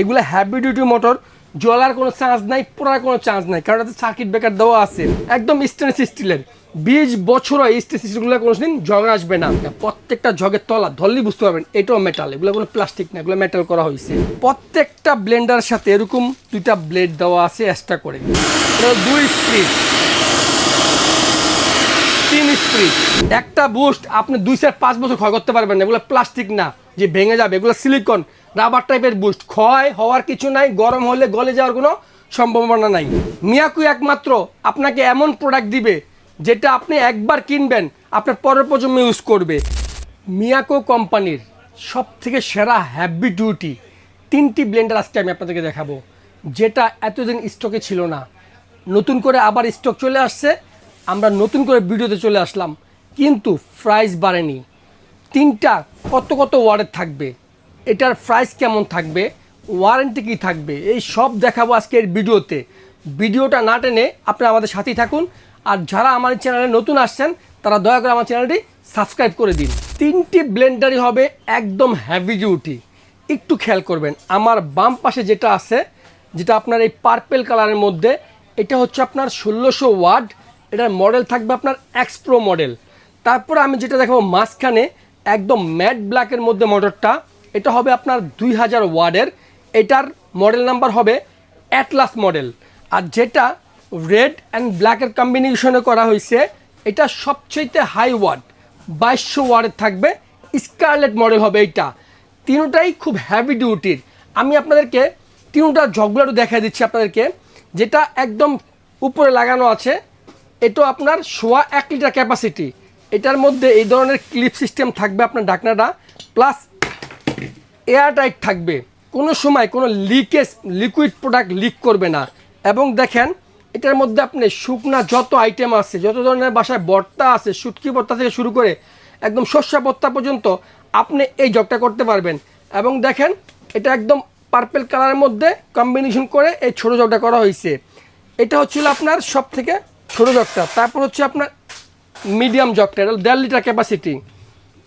এগুলো heavy duty motor জলার কোনো chance নাই, পোড়ার কোনো চান্স নাই, কারণ এতে সার্কিট ব্রেকার দেওয়া আছে। একদম স্টেনলেস স্টিলের বিশ বছর এই স্টেনলেস স্টিলগুলো কোনো দিন জং আসবে না। প্রত্যেকটা জগের তলা, ধরলেই বুঝতে পারবেন, এটাও মেটাল এগুলো কোনো প্লাস্টিক না, এগুলো মেটাল করা হয়েছে। প্রত্যেকটা ব্লেন্ডারের সাথে এরকম দুইটা ব্লেড দেওয়া আছে এক্সট্রা করে। দুই স্পিড তিন স্পিড একটা বুস্ট আপনি দুই চার পাঁচ বছর ক্ষয় করতে পারবেন না, এগুলো প্লাস্টিক না, যে ভেঙে যাবে, এগুলো সিলিকন রাবার টাইপের বুস্ট ক্ষয় হওয়ার কিছু নাই, গরম হলে গলে যাওয়ার কোনো সম্ভাবনা নাই। মিয়াকু একমাত্র আপনাকে এমন প্রোডাক্ট দিবে যেটা আপনি একবার কিনবেন, আপনার পরের প্রজন্ম ইউজ করবে। মিয়াকো কোম্পানির সব থেকে সেরা হ্যাভি ডিউটি তিনটি ব্লেন্ডার আজকে আমি আপনাদেরকে দেখাবো, যেটা এতদিন স্টকে ছিল না। নতুন করে আবার স্টক চলে আসছে, আমরা নতুন করে ভিডিওতে চলে আসলাম, কিন্তু প্রাইস বাড়েনি। তিনটা কত কত ওয়ার্ডের থাকবে? এটার প্রাইস কেমন থাকবে? ওয়ারেন্টি কী থাকবে? এই সব দেখাবো আজকের ভিডিওতে। ভিডিওটা না টেনে আপনারা আমাদের সাথেই থাকুন। আর যারা আমার চ্যানেলে নতুন আসছেন, তারা দয়া করে আমার চ্যানেলটি সাবস্ক্রাইব করে দিন। তিনটি ব্লেন্ডারই হবে একদম হ্যাভি ডিউটি একটু খেয়াল করবেন, আমার বাম পাশে যেটা আছে, যেটা আপনার এই পার্পেল কালারের মধ্যে, এটা হচ্ছে আপনার ষোলোশো ওয়ার্ড এটার মডেল থাকবে আপনার এক্সপ্রো মডেল তারপরে আমি যেটা দেখাবো মাঝখানে, একদম ম্যাট ব্ল্যাকের মধ্যে মোটরটা এটা হবে আপনার দুই হাজার ওয়ার্ডের। এটার মডেল নাম্বার হবে অ্যাটলাস মডেল আর যেটা রেড অ্যান্ড ব্ল্যাকের কম্বিনেশনে করা হয়েছে, এটা সবচেয়ে হাই ওয়ার্ড বাইশশো ওয়ার্ডের থাকবে। স্কারলেট মডেল হবে এইটা। তিনটাই খুব হ্যাভি ডিউটির আমি আপনাদেরকে তিনটা ঝগড়াটু দেখা দিচ্ছি আপনাদেরকে, যেটা একদম উপরে লাগানো আছে। এটা আপনার সোয়া এক লিটার ক্যাপাসিটি এটার মধ্যে এই ধরনের ক্লিপ সিস্টেম থাকবে আপনার ডাকনাটা। প্লাস এয়ার টাইট থাকবে। কোনো সময় কোনো লিকেজ লিকুইড প্রোডাক্ট লিক করবে না। এবং দেখেন, এটার মধ্যে আপনি শুকনা যত আইটেম আছে, যত ধরনের বাসায় বর্তা আছে, শুটকি বর্তা থেকে শুরু করে একদম শস্য বর্তা পর্যন্ত আপনি এই জগটা করতে পারবেন। এবং দেখেন, এটা একদম পার্পেল কালারের মধ্যে কম্বিনেশন করে এই ছোটো জগটা করা হয়েছে। এটা হচ্ছিল আপনার সব থেকে ছোটো জগটা তারপর হচ্ছে আপনার মিডিয়াম জগটা এটা দেড় লিটার ক্যাপাসিটি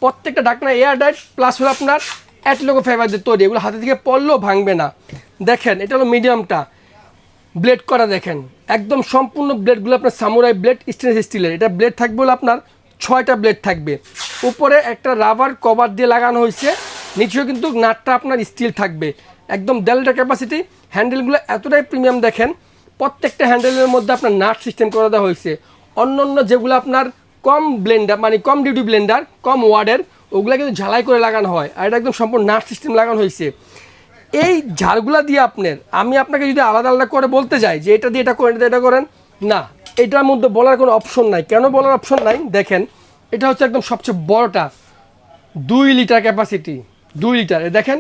প্রত্যেকটা ঢাকনা এয়ার ডাইট প্লাস হলো আপনার অ্যাটলোগো ফাইবার দিয়ে তৈরি, এগুলো হাতে থেকে পড়লেও ভাঙবে না। দেখেন, এটা হলো মিডিয়ামটা ব্লেড করা দেখেন। একদম সম্পূর্ণ ব্লেডগুলো আপনার সামুরাই ব্লেড স্টেনলেস স্টিলের এটা ব্লেড থাকবে হলো আপনার ছয়টা ব্লেড থাকবে। উপরে একটা রাবার কভার দিয়ে লাগানো হয়েছে। নিচেও কিন্তু নাটটা আপনার স্টিল থাকবে। একদম দেড় লিটার ক্যাপাসিটি হ্যান্ডেলগুলো এতটাই প্রিমিয়াম দেখেন। প্রত্যেকটা হ্যান্ডেলের মধ্যে আপনার নাট সিস্টেম করে দেওয়া হয়েছে। অন্য অন্য যেগুলো আপনার কম ব্লেন্ডার মানে কম ডিউটি ব্লেন্ডার কম ওয়ার্ডের ওগুলো কিন্তু ঝালাই করে লাগানো হয় আর এটা একদম সম্পূর্ণ নাট সিস্টেম লাগানো হয়েছে। এই ঝাড়গুলা দিয়ে আপনার, আমি আপনাকে যদি আলাদা আলাদা করে বলতে যাই যে এটা দিয়ে এটা করেন এটা করেন, না, এটার মধ্যে বলার কোনো অপশন নাই। কেন বলার অপশন নাই? দেখেন, এটা হচ্ছে একদম সবচেয়ে বড়টা। দুই লিটার ক্যাপাসিটি দুই লিটার। দেখেন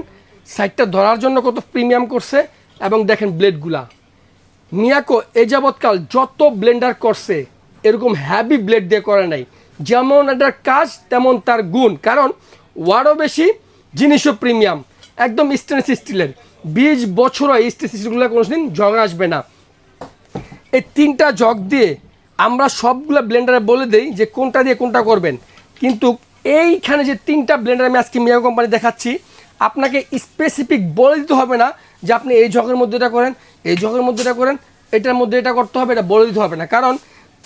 সাইডটা ধরার জন্য কত প্রিমিয়াম করছে এবং দেখেন ব্লেডগুলা মিয়াকো, এ যাবৎকাল যত ব্লেন্ডার করছে, এরকম হ্যাভি ব্লেড দিয়ে করে নাই। যেমন এটার কাজ, তেমন তার গুণ। কারণ ওয়ারও বেশি, জিনিসও প্রিমিয়াম। একদম স্টেনলেস স্টিলের। বিশ বছর হয় স্টেনলেস স্টিলগুলো কোনো দিন জং আসবে না। এই তিনটা জগ দিয়ে আমরা সবগুলো ব্লেন্ডারে বলে দেই যে কোনটা দিয়ে কোনটা করবেন। কিন্তু এইখানে যে তিনটা ব্লেন্ডার আমি আজকে মিয়া কোম্পানি দেখাচ্ছি, আপনাকে স্পেসিফিক বলে দিতে হবে না যে আপনি এই জগের মধ্যে এটা করেন, এই জগের মধ্যে এটা করেন, এটার মধ্যে এটা করতে হবে, এটা বলে দিতে হবে না। কারণ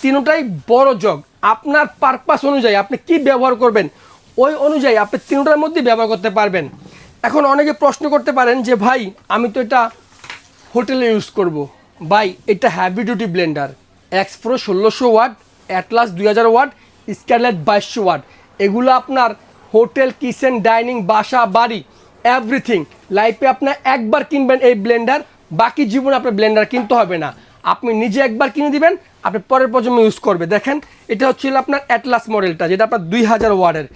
তিনটাই বড় জগ। আপনার পারপাস অনুযায়ী আপনি কি ব্যবহার করবেন, ওই অনুযায়ী আপনি তিনটার মধ্যে ব্যবহার করতে পারবেন। এখন অনেকে প্রশ্ন করতে পারেন যে, ভাই, আমি তো এটা হোটেলে ইউজ করব। বাই এটা হ্যাভি ডিউটি ব্লেন্ডার এক্সপ্রো ষোলোশো ওয়াট অ্যাটলাস দুই হাজার ওয়াট স্কারলেট বাইশশো ওয়াট। এগুলো আপনার হোটেল, কিচেন, ডাইনিং, বাসা, বাড়ি এভরিথিং লাইফে আপনার একবার কিনবেন এই ব্লেন্ডার বাকি জীবনে আপনার ব্লেন্ডার কিনতে হবে না। আপনি নিজে একবার কিনে দিবেন, আপনি পরের প্রজন্ম ইউজ করবে। দেখেন, এটা হচ্ছিল আপনার অ্যাটলাস মডেলটা যেটা আপনার দুই হাজার ওয়ার্ডের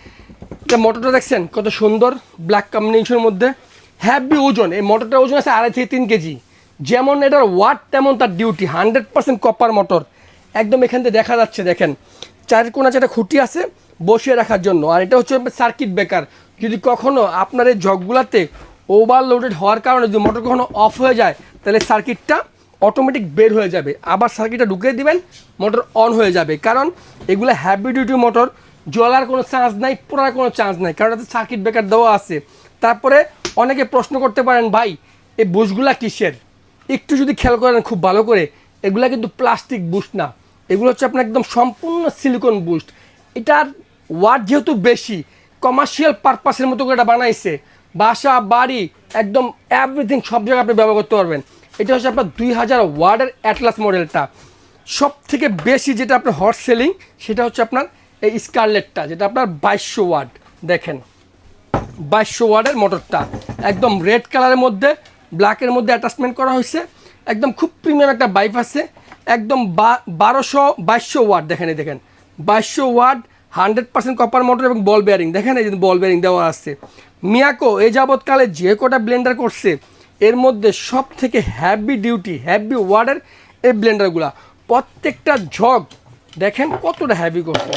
এটা মোটরটা দেখছেন, কত সুন্দর ব্ল্যাক কম্বিনেশনের মধ্যে। হ্যাভি ওজন, এই মোটরটার ওজন আছে আড়াই থেকে তিন কেজি। যেমন এটার ওয়াট তেমন তার duty hundred percent copper motor একদম এখান থেকে দেখা যাচ্ছে, দেখেন। চার কোনা যেটা খুঁটি আছে, বসিয়ে রাখার জন্য। আর এটা হচ্ছে সার্কিট ব্রেকার যদি কখনো আপনার এই জগগুলাতে ওভারলোডেড হওয়ার কারণে যদি মোটর কখনো অফ হয়ে যায়, তাহলে সার্কিটটা অটোমেটিক বের হয়ে যাবে। আবার সার্কিটটা ঢুকিয়ে দিবেন মোটর অন হয়ে যাবে। কারণ এগুলো হ্যাভি ডিউটি মোটর জ্বলার কোনো চান্স নাই, পোড়ার কোনো চান্স নাই। কারণ এতে সার্কিট ব্রেকার দেওয়া আছে। তারপরে অনেকে প্রশ্ন করতে পারেন, ভাই, এই বুশগুলা কিসের? একটু যদি খেয়াল করেন খুব ভালো করে, এগুলা কিন্তু প্লাস্টিক বুস্ট না। এগুলো হচ্ছে আপনার একদম সম্পূর্ণ সিলিকন বুস্ট এটার ওয়াট যেহেতু বেশি কমার্শিয়াল পারপাসের মতো করে এটা বানাইছে, বাসা, বাড়ি, একদম এভরিথিং সব জায়গায় আপনি ব্যবহার করতে পারবেন। এটা হচ্ছে আপনার দুই হাজার ওয়ার্ডের অ্যাটলাস মডেলটা। সব থেকে বেশি যেটা আপনার হট সেলিং, সেটা হচ্ছে আপনার এই স্কারলেটটা, যেটা আপনার বাইশশো ওয়ার্ড, দেখেন। বাইশশো ওয়ার্ডের মোটরটা। একদম রেড কালারের মধ্যে, ব্ল্যাকের মধ্যে অ্যাটাচমেন্ট করা হয়েছে। একদম খুব প্রিমিয়াম একটা বাইক আছে। একদম বারোশো, বাইশশো ওয়ার্ড, দেখেন এই দেখেন। বাইশশো watt, hundred percent copper motor এবং বল বেয়ারিং দেখেন এই বল বেয়ারিং দেওয়া আছে। মিয়াকো এই যাবৎকালে যে কটা ব্লেন্ডার করছে এর মধ্যে সব থেকে হ্যাভি ডিউটি হ্যাভি ওয়ার্ডের এই ব্লেন্ডারগুলা প্রত্যেকটা ঝগ দেখেন কতটা হ্যাভি করছে।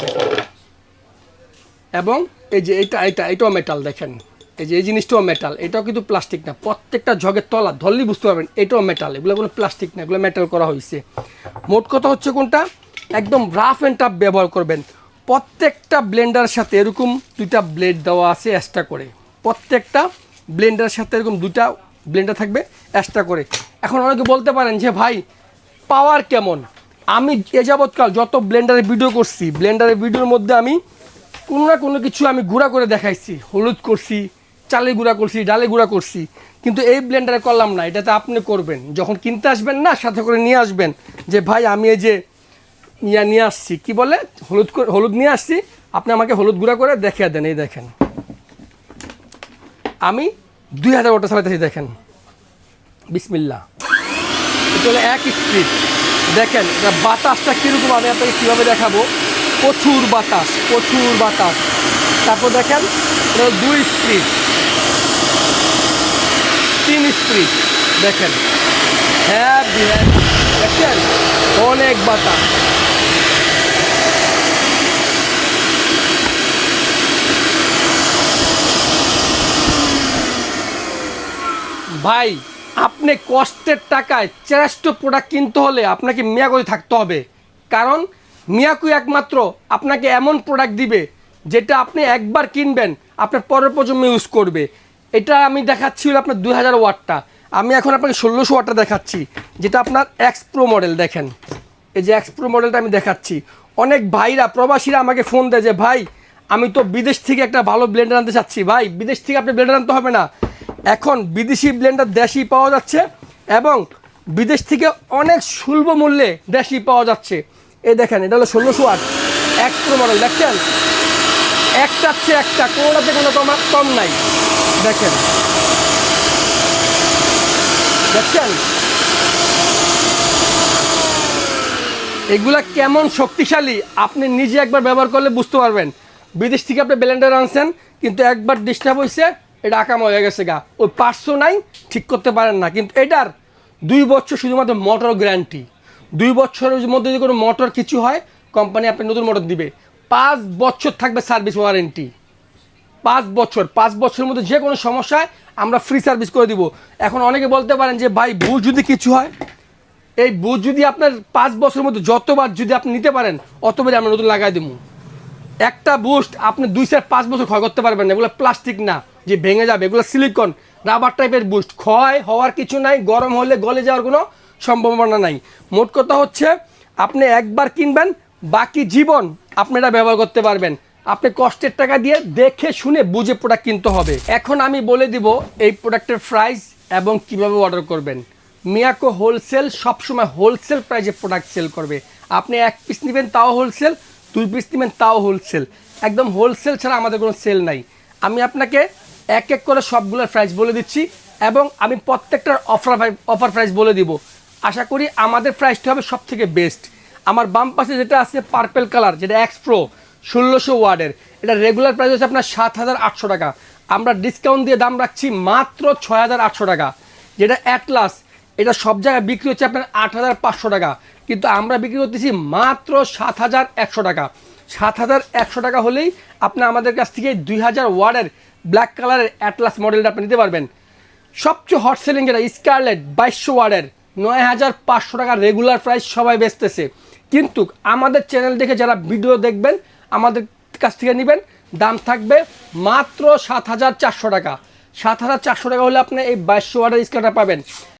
এবং এই যে এটা এটা, এটাও মেটাল দেখেন। এই যে এই জিনিসটাও মেটাল এটাও কিন্তু প্লাস্টিক না। প্রত্যেকটা ঝগের তলা, ধরলেই বুঝতে পারবেন, এটাও মেটাল এগুলো কোনো প্লাস্টিক না, এগুলো মেটাল করা হয়েছে। মোট কথা হচ্ছে কোনটা? একদম রাফ অ্যান্ড টাফ ব্যবহার করবেন। প্রত্যেকটা ব্লেন্ডারের সাথে এরকম দুইটা ব্লেড দেওয়া আছে এক্সট্রা করে। প্রত্যেকটা ব্লেন্ডারের সাথে এরকম দুইটা ব্লেন্ডার থাকবে এক্সট্রা করে। এখন অনেকে বলতে পারেন যে, ভাই পাওয়ার কেমন? আমি এ যাবৎকাল যত ব্লেন্ডারের ভিডিও করছি ব্লেন্ডারের ভিডিওর মধ্যে আমি কোনো না কোনো কিছু আমি গুঁড়া করে দেখাইছি। হলুদ করছি চালে গুঁড়া করছি ডালে গুঁড়া করছি। কিন্তু এই ব্লেন্ডারে করলাম না, এটাতে আপনি করবেন। যখন কিনতে আসবেন না, সাথে করে নিয়ে আসবেন যে, ভাই, আমি এই যে ইয়া নিয়ে আসছি, কি বলে? হলুদ হলুদ নিয়ে আসছি, আপনি আমাকে হলুদ গুঁড়া করে দেখিয়ে দেন, এই দেখেন। আমি দুই হাজার ওটা চালাতেছি দেখেন। বিসমিল্লা এটা হলো এক স্পিড। দেখেন বাতাসটা কীরকম, আমি আপনাকে কীভাবে দেখাবো? প্রচুর বাতাস প্রচুর বাতাস। তারপর দেখেন দুই স্পিড। তিন স্পিড। দেখেন। হ্যাঁ দেখেন, অনেক বাতাস। ভাই, আপনি কষ্টের টাকায় শ্রেষ্ঠ প্রোডাক্ট কিনতে হলে আপনাকে মিয়াকোতে থাকতে হবে। কারণ মিয়াকু একমাত্র আপনাকে এমন প্রোডাক্ট দিবে যেটা আপনি একবার কিনবেন, আপনার পরের প্রজন্ম ইউজ করবে। এটা আমি দেখাচ্ছি হলো আপনার দুই হাজার ওয়াটটা। আমি এখন আপনাকে ষোলোশো ওয়াটটা দেখাচ্ছি, যেটা আপনার এক্স প্রো মডেল দেখেন। এই যে এক্স প্রো মডেলটা আমি দেখাচ্ছি। অনেক ভাইরা, প্রবাসীরা আমাকে ফোন দেয় যে, ভাই, আমি তো বিদেশ থেকে একটা ভালো ব্লেন্ডার আনতে চাচ্ছি। ভাই, বিদেশ থেকে আপনি ব্লেন্ডার আনতে হবে না। এখন বিদেশি ব্লেন্ডার দেশি পাওয়া যাচ্ছে এবং বিদেশ থেকে অনেক সুলভ মূল্যে দেশি পাওয়া যাচ্ছে। এই দেখেন, এটা হলো ষোলোশো আট। এক মডেল দেখছেন? একটার চেয়ে একটা কোনোটাতে কোনো কম নাই। দেখেন। দেখছেন? এগুলা কেমন শক্তিশালী, আপনি নিজে একবার ব্যবহার করলে বুঝতে পারবেন। বিদেশ থেকে আপনি ব্লেন্ডার আনছেন, কিন্তু একবার ডিস্টার্ব হয়েছে এটা আকাম হয়ে গেছে গা। ওই পাঁচশো নাই ঠিক করতে পারেন না, কিন্তু এটার দুই বছর শুধুমাত্র মোটর গ্যারান্টি দুই বছরের মধ্যে যদি কোনো মোটর কিছু হয় কোম্পানি আপনি নতুন মোটর দিবে। পাঁচ বছর থাকবে সার্ভিস ওয়ারেন্টি পাঁচ বছর, পাঁচ বছরের মধ্যে যে কোনো সমস্যায় আমরা ফ্রি সার্ভিস করে দিব। এখন অনেকে বলতে পারেন যে, ভাই, ভুল যদি কিছু হয়, এই বুথ যদি আপনার পাঁচ বছরের মধ্যে যতবার যদি আপনি নিতে পারেন, অতবারই আমরা নতুন লাগাই দেবো একটা বুস্ট আপনি দুই চার পাঁচ বছর ক্ষয় করতে পারবেন না। এগুলো প্লাস্টিক না। যে ভেঙে যাবে, এগুলো সিলিকন রাবার টাইপের বুস্ট ক্ষয় হওয়ার কিছু নাই, গরম হলে গলে যাওয়ার কোনো সম্ভাবনা নাই। মোট কথা হচ্ছে, আপনি একবার কিনবেন, বাকি জীবন আপনি এটা ব্যবহার করতে পারবেন। আপনি কষ্টের টাকা দিয়ে দেখে শুনে বুঝে প্রোডাক্ট কিনতে হবে। এখন আমি বলে দিব এই প্রোডাক্টের প্রাইস এবং কীভাবে অর্ডার করবেন। মিয়াকো হোলসেল সবসময় হোলসেল প্রাইসে প্রোডাক্ট সেল করবে। আপনি এক পিস নেবেন, তাও হোলসেল দুই পিস নেবেন, তাও হোলসেল একদম হোলসেল ছাড়া আমাদের কোনো সেল নাই। আমি আপনাকে এক এক করে সবগুলোর প্রাইস বলে দিচ্ছি এবং আমি প্রত্যেকটার অফার অফার প্রাইস বলে দিব। আশা করি আমাদের প্রাইসটা হবে সব থেকে বেস্ট আমার বাম পাশে যেটা আছে পার্পেল কালার যেটা এক্স প্রো ষোলোশো ওয়ার্ডের এটা রেগুলার প্রাইস হচ্ছে আপনার সাত হাজার আটশো টাকা। আমরা ডিসকাউন্ট দিয়ে দাম রাখছি মাত্র ছয় হাজার আটশো টাকা। যেটা অ্যাটলাস এটা সব জায়গায় বিক্রি হচ্ছে আপনার আট হাজার পাঁচশো টাকা। কিন্তু আমরা বিক্রি করতেছি মাত্র সাত হাজার একশো টাকা। সাত হাজার একশো টাকা হলেই আপনি আমাদের কাছ থেকে দুই হাজার ওয়ার্ডের ব্ল্যাক কালারের অ্যাটলাস মডেলটা আপনি নিতে পারবেন। সবচেয়ে হট সেলিং যেটা স্কারলেট বাইশশো ওয়ার্ডের নয় হাজার পাঁচশো টাকার রেগুলার প্রাইস সবাই বেচতেছে। কিন্তু আমাদের চ্যানেল দেখে যারা ভিডিও দেখবেন, আমাদের কাছ থেকে নেবেন, দাম থাকবে মাত্র সাত হাজার চারশো টাকা। সাত হাজার চারশো টাকা হলে আপনি এই বাইশশো ওয়ার্ডের স্কারটা পাবেন।